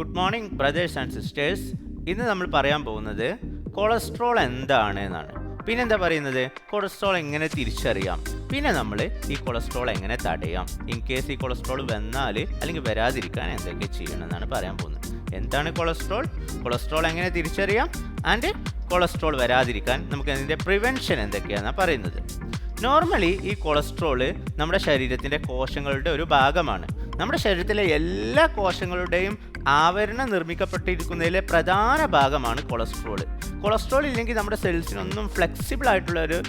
Good morning brothers and sisters ഇന്ന് നമ്മൾ പറയാൻ പോകുന്നത് കൊളസ്ട്രോൾ എന്താണ് എന്നാണ് പിന്നെ എന്താ പറയുന്നത്? കൊളസ്ട്രോൾ എങ്ങനെ തിരിച്ചറിയാം? പിന്നെ നമ്മൾ ഈ കൊളസ്ട്രോൾ എങ്ങനെ തടയാം? ഇൻ കേസ് ഈ കൊളസ്ട്രോൾ വന്നാൽ അല്ലെങ്കിൽ വരാതിരിക്കാൻ എന്തൊക്കെ ചെയ്യണം എന്നാണ് പറയാൻ പോകുന്നത്. എന്താണ് കൊളസ്ട്രോൾ? കൊളസ്ട്രോൾ എങ്ങനെ തിരിച്ചറിയാം? ആൻഡ് കൊളസ്ട്രോൾ വരാതിരിക്കാൻ നമുക്ക് അതിന്റെ പ്രിവെൻഷൻ എന്തൊക്കെയാണെന്നാണ് പറയുന്നത്. നോർമലി ഈ കൊളസ്ട്രോൾ നമ്മുടെ ശരീരത്തിന്റെ കോശങ്ങളുടെ ഒരു ഭാഗമാണ്. നമ്മുടെ ശരീരത്തിലെ എല്ലാ കോശങ്ങളുടെയും ആവരണം നിർമ്മിക്കപ്പെട്ടിരിക്കുന്നതിലെ പ്രധാന ഭാഗമാണ് കൊളസ്ട്രോൾ കൊളസ്ട്രോൾ ഇല്ലെങ്കിൽ നമ്മുടെ സെൽസിനൊന്നും ഫ്ലെക്സിബിൾ ആയിട്ടുള്ള ഒരു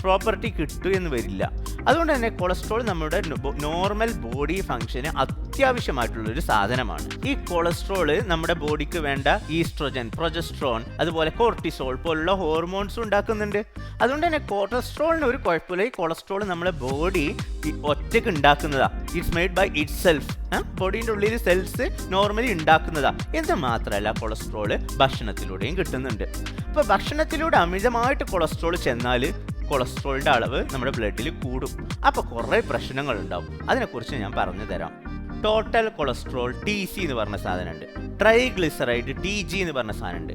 പ്രോപ്പർട്ടി കിട്ടുമെന്ന് വരില്ല. അതുകൊണ്ട് തന്നെ കൊളസ്ട്രോൾ നമ്മുടെ നോർമൽ ബോഡി ഫങ്ഷന് അത്യാവശ്യമായിട്ടുള്ള ഒരു സാധനമാണ്. ഈ കൊളസ്ട്രോൾ നമ്മുടെ ബോഡിക്ക് വേണ്ട ഈസ്ട്രോജൻ പ്രൊജസ്ട്രോൺ അതുപോലെ കോർട്ടിസോൾ പോലുള്ള ഹോർമോൺസ് ഉണ്ടാക്കുന്നുണ്ട്. അതുകൊണ്ട് തന്നെ കൊളസ്ട്രോളിന് ഒരു കുഴപ്പമില്ല. ഈ കൊളസ്ട്രോൾ നമ്മുടെ ബോഡി ഒറ്റയ്ക്ക് ഉണ്ടാക്കുന്നതാ. It's made by itself ബോഡീന്റെ ഉള്ളിൽ സെൽസ് നോർമലി ഉണ്ടാക്കുന്നതാ. എന്ന് മാത്രമല്ല കൊളസ്ട്രോൾ ഭക്ഷണത്തിലൂടെയും കിട്ടുന്നുണ്ട്. അപ്പോൾ ഭക്ഷണത്തിലൂടെ അമിതമായിട്ട് കൊളസ്ട്രോൾ ചെന്നാൽ കൊളസ്ട്രോളിന്റെ അളവ് നമ്മുടെ ബ്ലഡിൽ കൂടും. അപ്പോൾ കുറേ പ്രശ്നങ്ങൾ ഉണ്ടാവും അതിനെക്കുറിച്ച് ഞാൻ പറഞ്ഞു തരാം ടോട്ടൽ കൊളസ്ട്രോൾ ടി സി എന്ന് പറഞ്ഞ സാധനമുണ്ട്. ട്രൈഗ്ലിസറൈഡ് ടി ജി എന്ന് പറഞ്ഞ സാധനമുണ്ട്.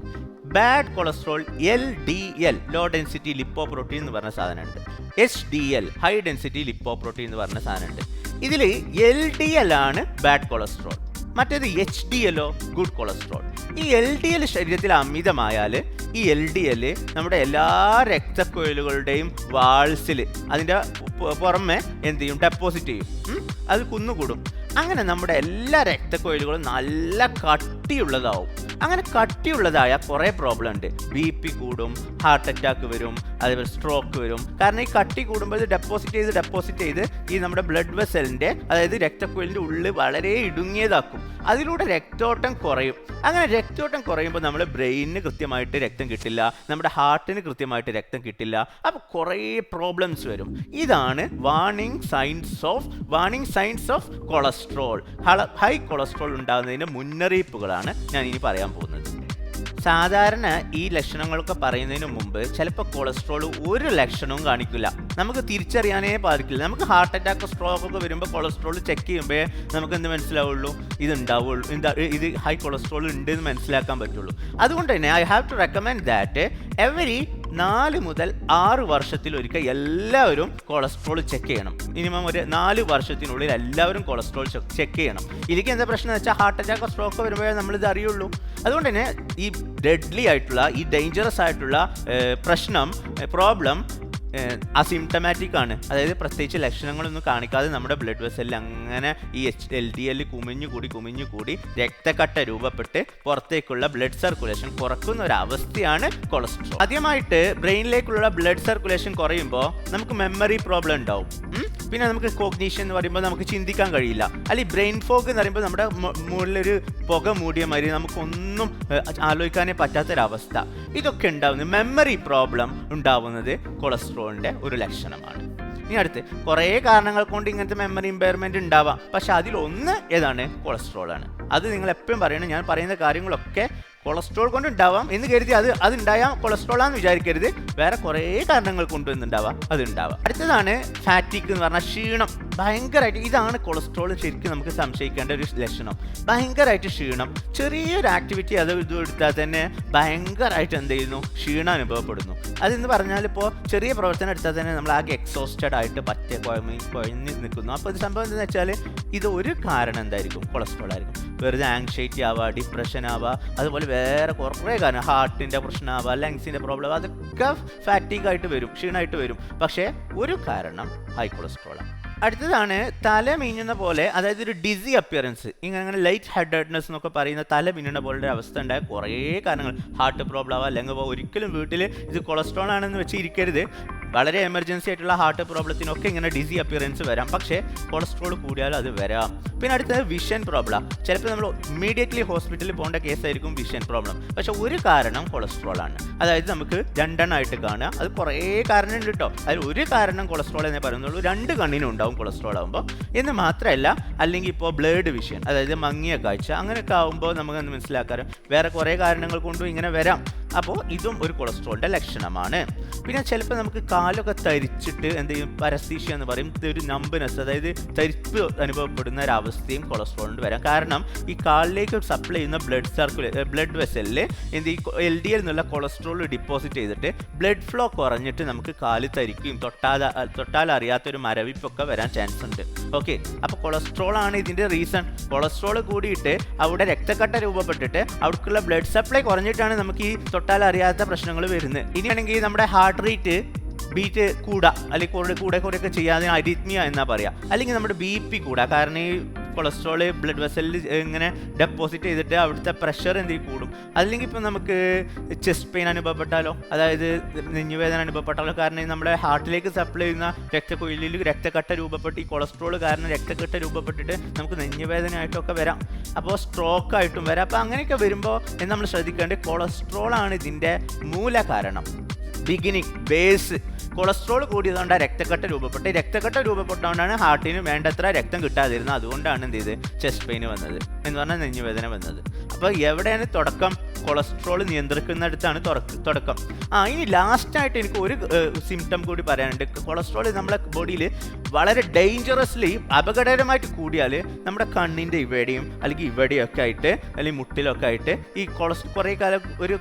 Bad cholesterol L D L low density lipoprotein എന്ന് പറഞ്ഞ സാധനമുണ്ട്. H D L high density lipoprotein എന്ന് പറഞ്ഞ സാധനമുണ്ട്. ഇതിൽ എൽ ഡി എൽ ആണ് ബാഡ് കൊളസ്ട്രോൾ മറ്റേത് എച്ച് ഡി എല്ലോ ഗുഡ് കൊളസ്ട്രോൾ ഈ എൽ ഡി എൽ ശരീരത്തിൽ അമിതമായാൽ ഈ എൽ ഡി എൽ നമ്മുടെ എല്ലാ രക്തക്കൊഴലുകളുടെയും വാൾസിൽ അതിന്റെ പുറമെ എന്ത് ചെയ്യും? ഡെപ്പോസിറ്റ് ചെയ്യും. അത് കുന്നുകൂടും. അങ്ങനെ നമ്മുടെ എല്ലാ രക്തക്കൊഴിലുകളും നല്ല കട്ടിയുള്ളതാവും. അങ്ങനെ കട്ടിയുള്ളതായ കുറേ പ്രോബ്ലം ഉണ്ട്. ബി പി കൂടും ഹാർട്ട് അറ്റാക്ക് വരും അതേപോലെ സ്ട്രോക്ക് വരും. കാരണം ഈ കട്ടി കൂടുമ്പോൾ ഇത് ഡെപ്പോസിറ്റ് ചെയ്ത് ഡെപ്പോസിറ്റ് ചെയ്ത് ഈ നമ്മുടെ ബ്ലഡ് വെസലിന്റെ അതായത് രക്തക്കുഴലിന്റെ ഉള്ളിൽ വളരെ ഇടുങ്ങിയതാക്കും. അതിലൂടെ രക്തോട്ടം കുറയും. അങ്ങനെ രക്തോട്ടം കുറയുമ്പോൾ നമ്മൾ ബ്രെയിനിന് കൃത്യമായിട്ട് രക്തം കിട്ടില്ല നമ്മുടെ ഹാർട്ടിന് കൃത്യമായിട്ട് രക്തം കിട്ടില്ല. അപ്പോൾ കുറേ പ്രോബ്ലംസ് വരും. ഇതാണ് warning signs of warning signs of cholesterol high cholesterol ഉണ്ടാകുന്നതിന്റെ മുന്നറിയിപ്പുകളാണ്. ഞാൻ ഇനി പറയാൻ പോകുന്നത്. സാധാരണ ഈ ലക്ഷണങ്ങളൊക്കെ പറയുന്നതിന് മുമ്പ് ചിലപ്പോൾ കൊളസ്ട്രോൾ ഒരു ലക്ഷണവും കാണിക്കില്ല. നമുക്ക് തിരിച്ചറിയാനേ പാടില്ല. നമുക്ക് ഹാർട്ട് അറ്റാക്ക് സ്ട്രോക്ക് ഒക്കെ വരുമ്പോൾ കൊളസ്ട്രോൾ ചെക്ക് ചെയ്യുമ്പോൾ നമുക്ക് എന്ത് മനസ്സിലാവുള്ളൂ? ഇത് ഉണ്ടാവുള്ളൂ എന്താ ഇത് ഹൈ കൊളസ്ട്രോൾ ഉണ്ട് എന്ന് മനസ്സിലാക്കാൻ പറ്റുള്ളൂ. അതുകൊണ്ട് തന്നെ I have to recommend that every നാല് മുതൽ ആറ് വർഷത്തിൽ ഒരിക്കൽ എല്ലാവരും കൊളസ്ട്രോൾ ചെക്ക് ചെയ്യണം. മിനിമം ഒരു നാല് വർഷത്തിനുള്ളിൽ എല്ലാവരും കൊളസ്ട്രോൾ ചെക്ക് ചെയ്യണം. ഇതിക്ക് എന്താ പ്രശ്നം എന്ന് വെച്ചാൽ ഹാർട്ട് അറ്റാക്ക് സ്ട്രോക്ക് വരുമ്പോഴേ നമ്മളിത് അറിയുള്ളൂ. അതുകൊണ്ട് തന്നെ ഈ ഡെഡ്ലി ആയിട്ടുള്ള ഈ ഡേഞ്ചറസ് ആയിട്ടുള്ള പ്രശ്നം പ്രോബ്ലം അസിംറ്റമാറ്റിക് ആണ്. അതായത് പ്രത്യേകിച്ച് ലക്ഷണങ്ങളൊന്നും കാണിക്കാതെ നമ്മുടെ ബ്ലഡ് വെസലിൽ അങ്ങനെ ഈ എച്ച് എൽ ഡി എൽ കുമിഞ്ഞു കൂടി കുമിഞ്ഞു കൂടി രക്തക്കട്ട രൂപപ്പെട്ട് പുറത്തേക്കുള്ള ബ്ലഡ് സർക്കുലേഷൻ കുറക്കുന്ന ഒരു അവസ്ഥയാണ് കൊളസ്ട്രോൾ ആദ്യമായിട്ട് ബ്രെയിനിലേക്കുള്ള ബ്ലഡ് സർക്കുലേഷൻ കുറയുമ്പോൾ നമുക്ക് മെമ്മറി പ്രോബ്ലം ഉണ്ടാവും? പിന്നെ നമുക്ക് കോഗ്നീഷൻ എന്ന് പറയുമ്പോൾ നമുക്ക് ചിന്തിക്കാൻ കഴിയില്ല. അല്ലെങ്കിൽ ബ്രെയിൻ ഫോഗ് എന്ന് പറയുമ്പോൾ നമ്മുടെ മുകളിലൊരു പുക മൂടിയ മാതിരി നമുക്കൊന്നും ആലോചിക്കാനേ പറ്റാത്തൊരവസ്ഥ. ഇതൊക്കെ ഉണ്ടാവുന്നത് മെമ്മറി പ്രോബ്ലം ഉണ്ടാവുന്നത് കൊളസ്ട്രോളിന്റെ ഒരു ലക്ഷണമാണ്. ഇനി അടുത്ത് കുറേ കാരണങ്ങൾ കൊണ്ട് ഇങ്ങനത്തെ മെമ്മറി ഇമ്പയർമെന്റ് ഉണ്ടാവാം. പക്ഷെ അതിലൊന്ന് ഏതാണ്? കൊളസ്ട്രോൾ ആണ്. അത് നിങ്ങൾ എപ്പോഴും പറയണം. ഞാൻ പറയുന്ന കാര്യങ്ങളൊക്കെ കൊളസ്ട്രോൾ കൊണ്ട് ഉണ്ടാവാം എന്ന് കരുതി അത് അത് ഉണ്ടായാൽ കൊളസ്ട്രോൾ വിചാരിക്കരുത്. വേറെ കുറേ കാരണങ്ങൾ കൊണ്ടുവന്നുണ്ടാവാം അത് ഉണ്ടാവാം അടുത്തതാണ് ഫാറ്റിക് എന്ന് പറഞ്ഞാൽ ക്ഷീണം. ഭയങ്കരമായിട്ട് ഇതാണ് കൊളസ്ട്രോൾ ശരിക്കും നമുക്ക് സംശയിക്കേണ്ട ഒരു ലക്ഷണം. ഭയങ്കരമായിട്ട് ക്ഷീണം. ചെറിയൊരു ആക്ടിവിറ്റി അത് ഇത് എടുത്താൽ തന്നെ ഭയങ്കരമായിട്ട് എന്ത് ചെയ്യുന്നു? ക്ഷീണം അനുഭവപ്പെടുന്നു. അതെന്ന് പറഞ്ഞാൽ ഇപ്പോൾ ചെറിയ പ്രവർത്തനം എടുത്താൽ തന്നെ നമ്മൾ ആകെ എക്സോസ്റ്റഡ് ആയിട്ട് പറ്റ കുഴഞ്ഞ് കുഴഞ്ഞ് നിൽക്കുന്നു. അപ്പോൾ ഇത് സംഭവം എന്താണെന്ന് വെച്ചാൽ ഇത് ഒരു കാരണം എന്തായിരിക്കും? കൊളസ്ട്രോൾ ആയിരിക്കും. വെറുതെ ആങ്ഷൈറ്റി ആവുക ഡിപ്രഷൻ ആവുക അതുപോലെ വേറെ കുറേ കാരണം ഹാർട്ടിന്റെ പ്രശ്നമാവുക ലങ്സിന്റെ പ്രോബ്ലം അതൊക്കെ ഫാറ്റിക് ആയിട്ട് വരും ക്ഷീണമായിട്ട് വരും. പക്ഷേ ഒരു കാരണം ഹൈ കൊളസ്ട്രോളാണ് അടുത്തതാണ് തല മിന്നുന്ന പോലെ അതായത് ഒരു ഡിസി അപ്പിയറൻസ് ഇങ്ങനെ അങ്ങനെ ലൈറ്റ് ഹെഡഡ്നെസ് എന്നൊക്കെ പറയുന്ന തല മിന്നുന്ന പോലെ അവസ്ഥ ഉണ്ടായ കുറേ കാരണങ്ങൾ. ഹാർട്ട് പ്രോബ്ലം ആവാം അല്ലെങ്കിൽ ഒരിക്കലും വീട്ടിൽ ഇത് കൊളസ്ട്രോൾ ആണെന്ന് വെച്ച് ഇരിക്കരുത്. വളരെ എമർജൻസി ആയിട്ടുള്ള ഹാർട്ട് പ്രോബ്ലത്തിനൊക്കെ ഇങ്ങനെ ഡിസി അപ്പിയറൻസ് വരാം. പക്ഷേ കൊളസ്ട്രോൾ കൂടിയാൽ അത് വരാം. പിന്നെ അടുത്തത് വിഷൻ പ്രോബ്ലം ചിലപ്പോൾ നമ്മൾ ഇമ്മീഡിയറ്റ്ലി ഹോസ്പിറ്റലിൽ പോകേണ്ട കേസായിരിക്കും വിഷൻ പ്രോബ്ലം പക്ഷെ ഒരു കാരണം കൊളസ്ട്രോൾ ആണ്. അതായത് നമുക്ക് രണ്ടെണ്ണമായിട്ട് കാണുക. അത് കുറേ കാരണം ഉണ്ട് കേട്ടോ അതിൽ ഒരു കാരണം കൊളസ്ട്രോൾ എന്നേ പറയുന്നുള്ളൂ. രണ്ട് കണ്ണിനും ഉണ്ടാവും കൊളസ്ട്രോൾ ആകുമ്പോൾ എന്ന് മാത്രമല്ല അല്ലെങ്കിൽ ഇപ്പോൾ ബ്ലേഡ് വിഷൻ അതായത് മങ്ങിയ കാഴ്ച അങ്ങനെയൊക്കെ ആകുമ്പോൾ നമുക്ക് മനസ്സിലാക്കാറ് വേറെ കുറേ കാരണങ്ങൾ കൊണ്ടും ഇങ്ങനെ വരാം. അപ്പോൾ ഇതും ഒരു കൊളസ്ട്രോളിന്റെ ലക്ഷണമാണ്. പിന്നെ ചിലപ്പോൾ നമുക്ക് കാലൊക്കെ തരിച്ചിട്ട് എന്ത് ചെയ്യും? പരസ്തീഷ്യ എന്ന് പറയും. ഒരു നമ്പിനെസ് അതായത് തരിപ്പ് അനുഭവപ്പെടുന്ന ഒരു അവസ്ഥയും കൊളസ്ട്രോളിന് വരാം. കാരണം ഈ കാലിലേക്ക് സപ്ലൈ ചെയ്യുന്ന ബ്ലഡ് സർക്കുലേ ബ്ലഡ് വെസലിൽ എന്ത് ഈ എൽ ഡി എൽ എന്നുള്ള കൊളസ്ട്രോൾ ഡിപ്പോസിറ്റ് ചെയ്തിട്ട് ബ്ലഡ് ഫ്ലോ കുറഞ്ഞിട്ട് നമുക്ക് കാൽ തരിക്കുകയും തൊട്ടാൽ തൊട്ടാൽ അറിയാത്തൊരു മരവിപ്പൊക്കെ വരാൻ ചാൻസ് ഉണ്ട്. ഓക്കെ അപ്പോൾ കൊളസ്ട്രോൾ ആണ് ഇതിന്റെ റീസൺ കൊളസ്ട്രോൾ കൂടിയിട്ട് അവിടെ രക്തക്കട്ട രൂപപ്പെട്ടിട്ട് അവിടേക്കുള്ള ബ്ലഡ് സപ്ലൈ കുറഞ്ഞിട്ടാണ് നമുക്ക് ഈ തൊട്ടാൽ അറിയാത്ത പ്രശ്നങ്ങൾ വരുന്നത്. ഇനിയാണെങ്കിൽ നമ്മുടെ ഹാർട്ട് റേറ്റ് ബീറ്റ് കൂടുക അല്ലെങ്കിൽ കൂടെ കൂടെ കുറെയൊക്കെ ചെയ്യാതെ അരിത്മിയ എന്നാ പറയുക അല്ലെങ്കിൽ നമ്മുടെ ബി പി കൂടുക കാരണം ഈ കൊളസ്ട്രോൾ ബ്ലഡ് വെസലിൽ ഇങ്ങനെ ഡെപ്പോസിറ്റ് ചെയ്തിട്ട് അവിടുത്തെ പ്രഷർ എന്തെങ്കിലും കൂടും. അല്ലെങ്കിൽ ഇപ്പം നമുക്ക് ചെസ്റ്റ് പെയിൻ അനുഭവപ്പെട്ടാലോ അതായത് നെഞ്ഞുവേദന അനുഭവപ്പെട്ടാലോ കാരണം നമ്മുടെ ഹാർട്ടിലേക്ക് സപ്ലൈ ചെയ്യുന്ന രക്തക്കൊയിലിൽ രക്തക്കട്ട രൂപപ്പെട്ട് ഈ കൊളസ്ട്രോൾ കാരണം രക്തക്കട്ട രൂപപ്പെട്ടിട്ട് നമുക്ക് നെഞ്ഞുവേദനയായിട്ടൊക്കെ വരാം. അപ്പോൾ സ്ട്രോക്ക് ആയിട്ടും വരാം. അപ്പോൾ അങ്ങനെയൊക്കെ വരുമ്പോൾ നമ്മൾ ശ്രദ്ധിക്കേണ്ടത് കൊളസ്ട്രോളാണ് ഇതിന്റെ മൂല കാരണം ബിഗിനിങ് ബേസ് കൊളസ്ട്രോൾ കൂടിയതുകൊണ്ട് രക്തക്കട്ട രൂപപ്പെട്ട്. രക്തക്കട്ട രൂപപ്പെട്ടതുകൊണ്ടാണ് ഹാർട്ടിന് വേണ്ടത്ര രക്തം കിട്ടാതിരുന്നത്. അതുകൊണ്ടാണ് എന്ത് ചെയ്ത് ചെസ്റ്റ് പെയിൻ വന്നത്. എന്ന് പറഞ്ഞാൽ നെഞ്ഞുവേദന വന്നത്. അപ്പോൾ എവിടെയാണ് തുടക്കം? കൊളസ്ട്രോൾ നിയന്ത്രിക്കുന്നിടത്താണ് തുടക്കം. ആ ഇനി ലാസ്റ്റായിട്ട് എനിക്ക് ഒരു സിംറ്റം കൂടി പറയാനുണ്ട്. കൊളസ്ട്രോൾ നമ്മുടെ ബോഡിയിൽ വളരെ ഡേഞ്ചറസ്ലി അപകടകരമായിട്ട് കൂടിയാൽ നമ്മുടെ കണ്ണിന്റെ ഇവിടെയും അല്ലെങ്കിൽ ഇവിടെയൊക്കെ ആയിട്ട് അല്ലെങ്കിൽ മുട്ടിലൊക്കെ ആയിട്ട് ഈ കൊളസ്ട്രോൾ കുറേ കാലം ഒരു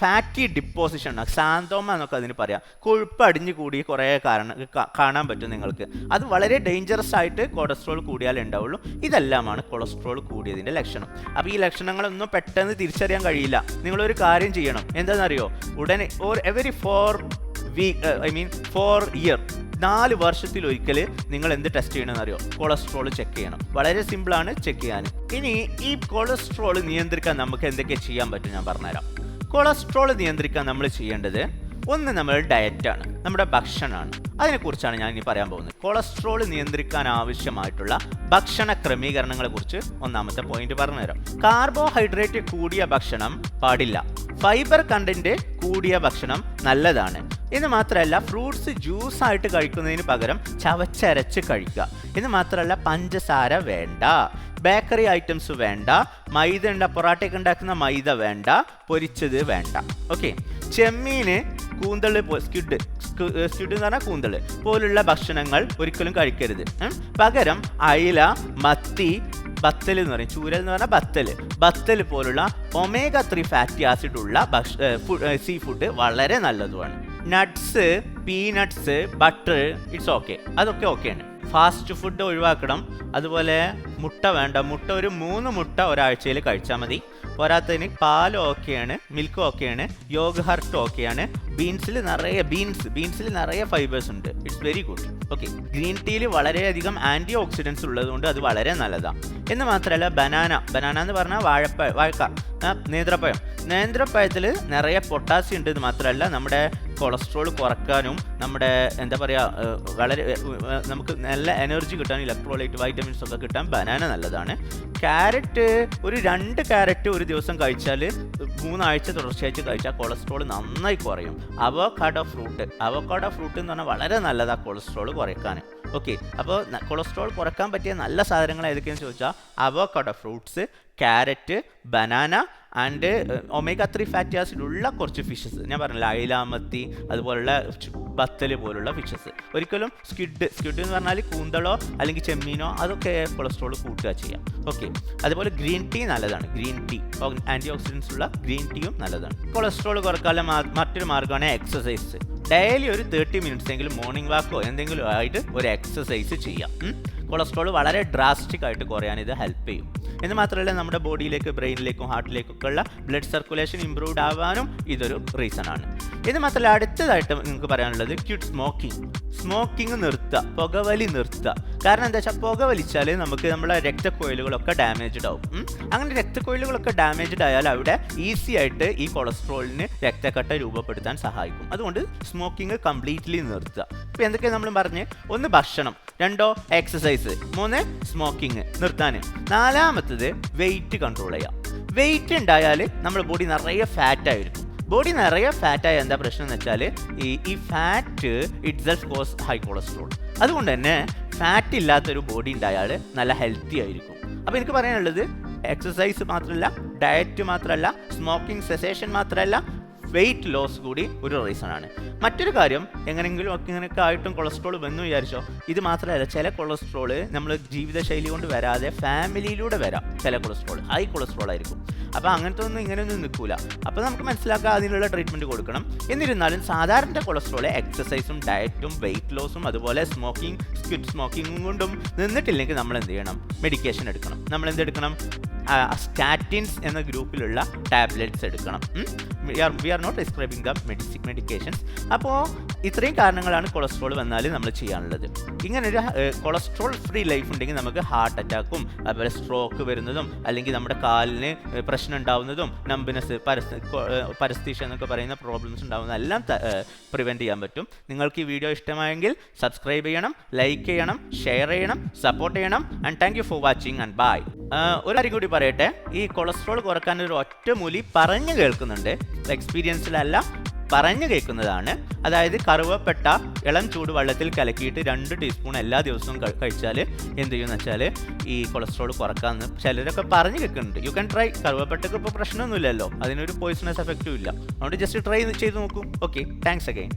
ഫാറ്റി ഡിപ്പോസിഷൻ സാന്തോമ എന്നൊക്കെ അതിന് പറയാം. കൊഴുപ്പ് അടിഞ്ഞു കൂടി കുറേ കാരണം കാണാൻ പറ്റും നിങ്ങൾക്ക്. അത് വളരെ ഡേഞ്ചറസ് ആയിട്ട് കൊളസ്ട്രോൾ കൂടിയാലേ ഉണ്ടാവുള്ളൂ. ഇതെല്ലാമാണ് കൊളസ്ട്രോൾ കൂടിയതിന്റെ ലക്ഷണം. അപ്പോൾ ഈ ലക്ഷണങ്ങളൊന്നും പെട്ടെന്ന് തിരിച്ചറിയാൻ കഴിയില്ല. നിങ്ങളൊരു കാര്യം ചെയ്യണം. എന്താണെന്നറിയോ? ഉടനെ or every four week I mean four year നാല് വർഷത്തിൽ ഒരിക്കൽ നിങ്ങൾ എന്ത് ടെസ്റ്റ് ചെയ്യണമെന്ന് അറിയോ കൊളസ്ട്രോൾ ചെക്ക് ചെയ്യണം. വളരെ സിമ്പിളാണ് ചെക്ക് ചെയ്യാൻ. ഇനി ഈ കൊളസ്ട്രോൾ നിയന്ത്രിക്കാൻ നമുക്ക് എന്തൊക്കെ ചെയ്യാൻ പറ്റും ഞാൻ പറഞ്ഞുതരാം. കൊളസ്ട്രോൾ നിയന്ത്രിക്കാൻ നമ്മൾ ചെയ്യേണ്ടത് ഒന്ന് നമ്മൾ ഡയറ്റാണ് നമ്മുടെ ഭക്ഷണമാണ്. അതിനെക്കുറിച്ചാണ് ഞാൻ ഇനി പറയാൻ പോകുന്നത്. കൊളസ്ട്രോൾ നിയന്ത്രിക്കാൻ ആവശ്യമായിട്ടുള്ള ഭക്ഷണ ക്രമീകരണങ്ങളെ കുറിച്ച് ഒന്നാമത്തെ പോയിന്റ് പറഞ്ഞുതരാം. കാർബോഹൈഡ്രേറ്റ് കൂടിയ ഭക്ഷണം പാടില്ല. ഫൈബർ കണ്ടന്റ് കൂടിയ ഭക്ഷണം നല്ലതാണ്. എന്ന് മാത്രമല്ല ഫ്രൂട്ട്സ് ജ്യൂസ് ആയിട്ട് കഴിക്കുന്നതിന് പകരം ചവച്ചരച്ച് കഴിക്കുക. എന്ന് മാത്രമല്ല പഞ്ചസാര വേണ്ട. ബേക്കറി ഐറ്റംസ് വേണ്ട. മൈദ ഉണ്ട പൊറാട്ടയൊക്കെ ഉണ്ടാക്കുന്ന മൈദ വേണ്ട. പൊരിച്ചത് വേണ്ട. ഓക്കെ ചെമ്മീന് കൂന്തൾ സ്ക്വിഡ് സ്കിഡ് എന്ന് പറഞ്ഞാൽ കൂന്തൾ പോലുള്ള ഭക്ഷണങ്ങൾ ഒരിക്കലും കഴിക്കരുത്. പകരം അയില മത്തി ബത്തൽ എന്ന് പറയും. ചൂരൽ എന്ന് പറഞ്ഞാൽ ബത്തൽ. ബത്തൽ പോലുള്ള ഒമേഗ ത്രീ ഫാറ്റി ആസിഡ് ഉള്ള ഭക്ഷ സീ ഫുഡ് വളരെ നല്ലതുമാണ്. Nuts peanuts butter it's okay അതൊക്കെ ഓക്കെയാണ് ഫാസ്റ്റ് ഫുഡ് ഒഴിവാക്കണം. അതുപോലെ മുട്ട വേണ്ട. മുട്ട ഒരു മൂന്ന് മുട്ട ഒരാഴ്ചയിൽ കഴിച്ചാൽ മതി. പോരാത്തതിന് പാൽ ഓക്കെയാണ് മിൽക്ക് ഓക്കെയാണ് യോഗ ഹർട്ട് ഓക്കെയാണ്. ബീൻസിൽ നിറയെ ബീൻസ് ബീൻസിൽ നിറയെ ഫൈബേഴ്സ് ഉണ്ട്. It's very good okay green ടീയിൽ വളരെയധികം ആന്റി ഓക്സിഡൻസ് ഉള്ളതുകൊണ്ട് അത് വളരെ നല്ലതാണ് എന്ന് മാത്രമല്ല ബനാന. ബനാന എന്ന് പറഞ്ഞാൽ വാഴപ്പ വാഴക്ക. നേന്ത്രപ്പഴം. നേന്ത്രപ്പഴത്തിൽ നിറയെ പൊട്ടാസ്യം ഉണ്ട് എന്ന് മാത്രമല്ല നമ്മുടെ കൊളസ്ട്രോൾ കുറക്കാനും നമ്മുടെ എന്താ പറയുക വളരെ നമുക്ക് നല്ല എനർജി കിട്ടാനും ഇലക്ട്രോലൈറ്റ് വൈറ്റമിൻസ് ഒക്കെ കിട്ടാൻ ബനാന നല്ലതാണ്. ക്യാരറ്റ് ഒരു രണ്ട് ക്യാരറ്റ് ഒരു ദിവസം കഴിച്ചാൽ മൂന്നാഴ്ച തുടർച്ചയായിട്ട് കഴിച്ചാൽ കൊളസ്ട്രോൾ നന്നായി കുറയും. അവോക്കാഡോ ഫ്രൂട്ട് അവോക്കാഡോ ഫ്രൂട്ട് എന്ന് പറഞ്ഞാൽ വളരെ നല്ലതാണ് കൊളസ്ട്രോൾ കുറയ്ക്കാൻ ഓക്കെ അപ്പോൾ കൊളസ്ട്രോൾ കുറയ്ക്കാൻ പറ്റിയ നല്ല സാധനങ്ങൾ ഏതൊക്കെയാണെന്ന് ചോദിച്ചാൽ avocado fruits carrot banana and omega three fatty acid ഉള്ള കുറച്ച് ഫിഷസ് ഞാൻ പറഞ്ഞില്ല അയിലാമത്തി അതുപോലുള്ള ബത്തൽ പോലുള്ള ഫിഷസ് ഒരിക്കലും സ്കിഡ് സ്കിഡ് എന്ന് പറഞ്ഞാൽ കൂന്തളോ അല്ലെങ്കിൽ ചെമ്മീനോ അതൊക്കെ കൊളസ്ട്രോൾ കൂട്ടുക ചെയ്യാം. ഓക്കെ അതുപോലെ ഗ്രീൻ ടീ നല്ലതാണ്. ഗ്രീൻ ടീ ആന്റി ഓക്സിഡൻസ് ഉള്ള ഗ്രീൻ ടീയും നല്ലതാണ്. കൊളസ്ട്രോൾ കുറക്കാനുള്ള മറ്റൊരു മാർഗമാണ് എക്സസൈസ് ഡെയിലി ഒരു തേർട്ടി മിനിറ്റ്സ് എങ്കിലും മോർണിംഗ് വാക്കോ എന്തെങ്കിലും ആയിട്ട് ഒരു എക്സസൈസ് ചെയ്യാം. കൊളസ്ട്രോൾ വളരെ ഡ്രാസ്റ്റിക് ആയിട്ട് കുറയാൻ ഇത് ഹെൽപ്പ് ചെയ്യും. എന്ന് മാത്രമല്ല നമ്മുടെ ബോഡിയിലേക്ക് ബ്രെയിനിലേക്കും ഹാർട്ടിലേക്കും ഒക്കെ ഉള്ള ബ്ലഡ് സർക്കുലേഷൻ ഇമ്പ്രൂവ്ഡ് ആവാനും ഇതൊരു റീസൺ ആണ്. ഇത് മാത്രമല്ല അടുത്തതായിട്ട് നിങ്ങൾക്ക് പറയാനുള്ളത് ക്യൂട്ട് സ്മോക്കിംഗ് സ്മോക്കിംഗ് നിർത്തുക പുകവലി നിർത്തുക. കാരണം എന്താ വെച്ചാൽ പുക വലിച്ചാൽ നമുക്ക് നമ്മുടെ രക്തക്കൊയിലുകളൊക്കെ ഡാമേജ്ഡ് ആവും. അങ്ങനെ രക്തക്കൊയിലുകളൊക്കെ ഡാമേജ്ഡ് ആയാൽ അവിടെ ഈസി ആയിട്ട് ഈ കൊളസ്ട്രോളിന് രക്തക്കട്ട രൂപപ്പെടുത്താൻ സഹായിക്കും. അതുകൊണ്ട് സ്മോക്കിംഗ് കംപ്ലീറ്റ്ലി നിർത്തുക. ഇപ്പോൾ എന്തൊക്കെയാണ് നമ്മൾ പറഞ്ഞ്? ഒന്ന് ഭക്ഷണം രണ്ടോ എക്സസൈസ് മൂന്ന് സ്മോക്കിംഗ് നിർത്താൻ. നാലാമത്തത് വെയിറ്റ് കൺട്രോൾ ചെയ്യാം. വെയിറ്റ് ഉണ്ടായാൽ നമ്മുടെ ബോഡി നിറയെ ഫാറ്റ് ആയിരിക്കും. ബോഡി നിറയെ ഫാറ്റായ എന്താ പ്രശ്നം എന്ന് വെച്ചാൽ ഈ ഈ fat itself cause high cholesterol അതുകൊണ്ട് തന്നെ ഫാറ്റ് ഇല്ലാത്തൊരു ബോഡി ഉണ്ടായാൽ നല്ല ഹെൽത്തി ആയിരിക്കും. അപ്പോൾ എനിക്ക് പറയാനുള്ളത് എക്സസൈസ് മാത്രമല്ല ഡയറ്റ് മാത്രമല്ല സ്മോക്കിംഗ് സെസേഷൻ മാത്രമല്ല വെയിറ്റ് ലോസ് കൂടി ഒരു റീസൺ ആണ്. മറ്റൊരു കാര്യം എങ്ങനെങ്കിലും ഒക്കെ ഇങ്ങനെയൊക്കെ ആയിട്ടും കൊളസ്ട്രോൾ വന്നു വിചാരിച്ചോ ഇത് മാത്രമല്ല ചില കൊളസ്ട്രോൾ നമ്മൾ ജീവിതശൈലി കൊണ്ട് വരാതെ ഫാമിലിയിലൂടെ വരാം ചില കൊളസ്ട്രോൾ ഹൈ കൊളസ്ട്രോൾ ആയിരിക്കും. അപ്പോൾ അങ്ങനത്തെ ഒന്നും ഇങ്ങനെയൊന്നും നിൽക്കില്ല അപ്പോൾ നമുക്ക് മനസ്സിലാക്കാം അതിനുള്ള ട്രീറ്റ്മെന്റ് കൊടുക്കണം. എന്നിരുന്നാലും സാധാരണ കൊളസ്ട്രോൾ എക്സസൈസും ഡയറ്റും വെയിറ്റ് ലോസും അതുപോലെ സ്മോക്കിംഗ് സ്ക്വിറ്റ് സ്മോക്കിംഗും കൊണ്ടും നിന്നിട്ടില്ലെങ്കിൽ നമ്മൾ എന്ത് ചെയ്യണം? മെഡിക്കേഷൻ എടുക്കണം. നമ്മൾ എന്തെടുക്കണം സ്റ്റാറ്റിൻസ് എന്ന ഗ്രൂപ്പിലുള്ള ടാബ്ലറ്റ്സ് എടുക്കണം. We are we are not prescribing the medici medications അപ്പോൾ ഇത്രയും കാരണങ്ങളാണ് കൊളസ്ട്രോൾ വന്നാൽ നമ്മൾ ചെയ്യാനുള്ളത്. ഇങ്ങനെ ഒരു കൊളസ്ട്രോൾ ഫ്രീ ലൈഫ് ഉണ്ടെങ്കിൽ നമുക്ക് ഹാർട്ട് അറ്റാക്കും അതുപോലെ സ്ട്രോക്ക് വരുന്നതും അല്ലെങ്കിൽ നമ്മുടെ കാലിന് പ്രശ്നം ഉണ്ടാവുന്നതും നമ്പിനസ് പരസ്തീഷ എന്നൊക്കെ പറയുന്ന പ്രോബ്ലംസ് ഉണ്ടാവുന്ന എല്ലാം പ്രിവെന്റ് ചെയ്യാൻ പറ്റും. നിങ്ങൾക്ക് ഈ വീഡിയോ ഇഷ്ടമായെങ്കിൽ സബ്സ്ക്രൈബ് ചെയ്യണം ലൈക്ക് ചെയ്യണം ഷെയർ ചെയ്യണം സപ്പോർട്ട് ചെയ്യണം and thank for watching and bye ഒരു കാര്യം കൂടി പറയട്ടെ. ഈ കൊളസ്ട്രോൾ കുറയ്ക്കാൻ ഒരു ഒറ്റമൂലി പറഞ്ഞു കേൾക്കുന്നുണ്ട്. എക്സ്പീരിയൻസിലല്ല പറഞ്ഞു കേൾക്കുന്നതാണ്. അതായത് കറുവപ്പെട്ട ഇളം ചൂട് വെള്ളത്തിൽ കലക്കിയിട്ട് രണ്ട് ടീസ്പൂൺ എല്ലാ ദിവസവും കഴിച്ചാൽ എന്ത് ചെയ്യുമെന്ന് വെച്ചാൽ ഈ കൊളസ്ട്രോൾ കുറക്കാമെന്ന് ചിലരൊക്കെ പറഞ്ഞു കേൾക്കുന്നുണ്ട്. യു ക്യാൻ ട്രൈ കറുവപ്പെട്ടക്ക് ഇപ്പോൾ പ്രശ്നമൊന്നുമില്ലല്ലോ. അതിനൊരു പോയിസണസ് എഫക്റ്റും ഇല്ല. അതുകൊണ്ട് ജസ്റ്റ് ട്രൈ ചെയ്ത് നോക്കൂ. Okay thanks again